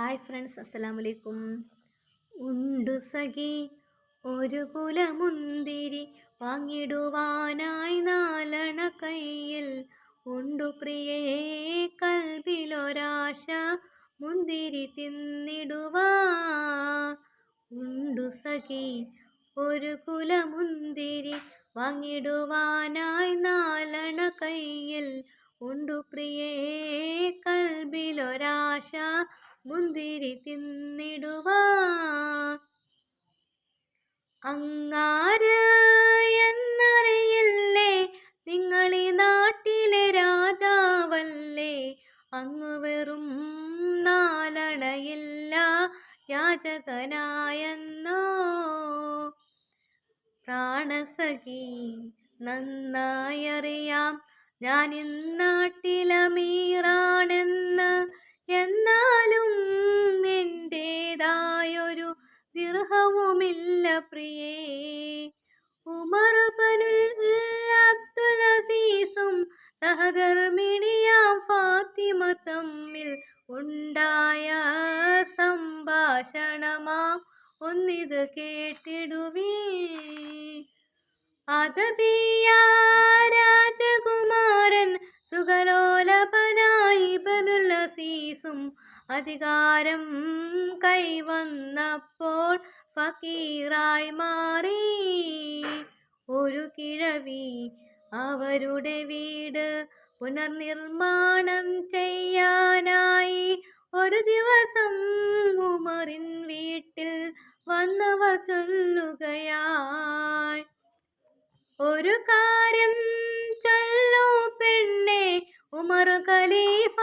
Hi friends അസ്സലാമു അലൈക്കും ഉണ്ടു സഖി ഒരു കുലമുന്തിരി വാങ്ങിടുവാനായി നാലണ കയ്യിൽ. ഉണ്ടു പ്രിയേ കൽവിലൊരാശ മുന്തിരി തിന്നിടുവാ. ഉണ്ടു സഖി ഒരു കുലമുന്തിരി വാങ്ങിടുവാനായി നാലണ കയ്യിൽ. ഉണ്ടു പ്രിയേ കൽബിലൊരാശ മുന്തിരി തിന്നിടുവ അങ്ങാര് എന്നറിയില്ലേ നിങ്ങളീ നാട്ടിലെ രാജാവല്ലേ? അങ്ങ് വെറും നാലണയില്ല യാചകനായെന്നോ? പ്രാണസഖി നന്നായറിയാം. ഞാൻ ഇന്നാട്ടിലമീറാണെന്ന് എന്നാലും ദീർഘവുമില്ല പ്രിയേ. ഉമറുപനു അബ്ദുൽ അസീസും സഹധർമ്മിണിയാം ഫാത്തിമ തമ്മിൽ ഉണ്ടായ സംഭാഷണമാം. ഒന്നിത് കേട്ടിടുവീ അതബിയ രാജകുമാരൻ സുഖലോലപനായി ബനുലസീസും അധികാരം കൈവന്നപ്പോൾ ഫക്കീറായി മാറി. ഒരു കിഴവി അവരുടെ വീട് പുനർനിർമ്മാണം ചെയ്യാനായി ഒരു ദിവസം ഉമറിൻ വീട്ടിൽ വന്നവർ ചൊല്ലുകയായി. ഒരു കാര്യം ചൊല്ലു പെണ്ണെ ഉമർ ഖലീഫ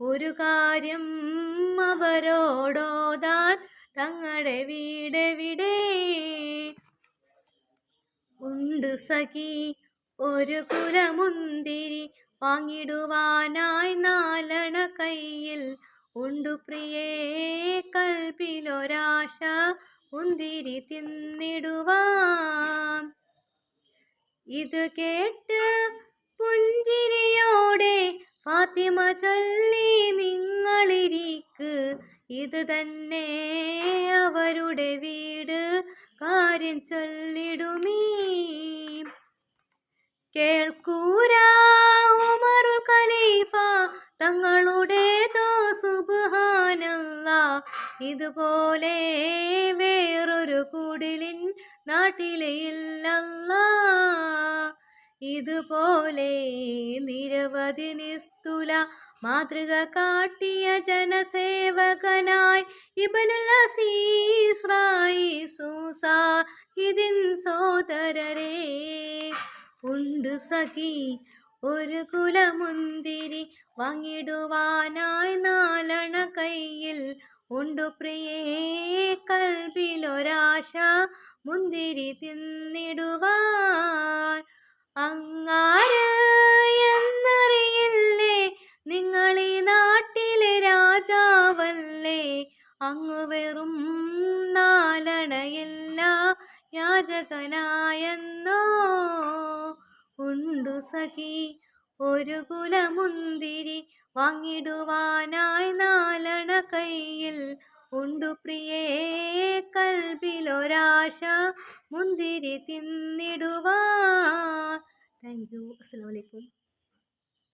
ഒരു കാര്യം അവരോടോതാൻ തങ്ങളുടെ വീടെവിടെ? ഉണ്ട് സഖി ഒരു കുലമുന്തിരി വാങ്ങിടുവാനായി നാലണ കയ്യിൽ. ഉണ്ടു പ്രിയേ കൽപ്പിലൊരാശ മുന്തിരി തിന്നിടുവാം. ഇത് കേട്ട് ഫാത്തിമ ചൊല്ലി നിങ്ങളിരിക്ക്. ഇത് തന്നെ അവരുടെ വീട്. കാര്യം ചൊല്ലിടുമീ. കേൾക്കൂരാ ഉമറുൽ ഖലീഫ. തങ്ങളുടേതോ സുബ്ഹാനല്ല. ഇതുപോലെ വേറൊരു കുടിലിൻ നാട്ടിലെ ഇല്ലല്ല. ഇതുപോലെ നിരവധി നിസ്തുല മാതൃക കാട്ടിയ ജനസേവകനായി ഇതിൻ സോദരരേ ഉണ്ട് സഖി ഒരു കുലമുന്തിരി വാങ്ങിടുവാനായി നാലണ കയ്യിൽ. ഉണ്ടു പ്രിയേ കൽബിലൊരാശ മുന്തിരി തിന്നിടുവാൻ അങ്ങാര് എന്നറിയില്ലേ? നിങ്ങളീ നാട്ടിലെ രാജാവല്ലേ? അങ്ങ് വെറും നാലണയില്ല യാചകനായെന്നോ? ഉണ്ടു സഖി ഒരു കുലമുന്തിരി വാങ്ങിടുവാനായി നാലണ കയ്യിൽ. ഉണ്ടു പ്രിയേ കൽബിലൊരാശ മുന്തിരി തിന്നിടുവാ. Thank you. Assalamualaikum.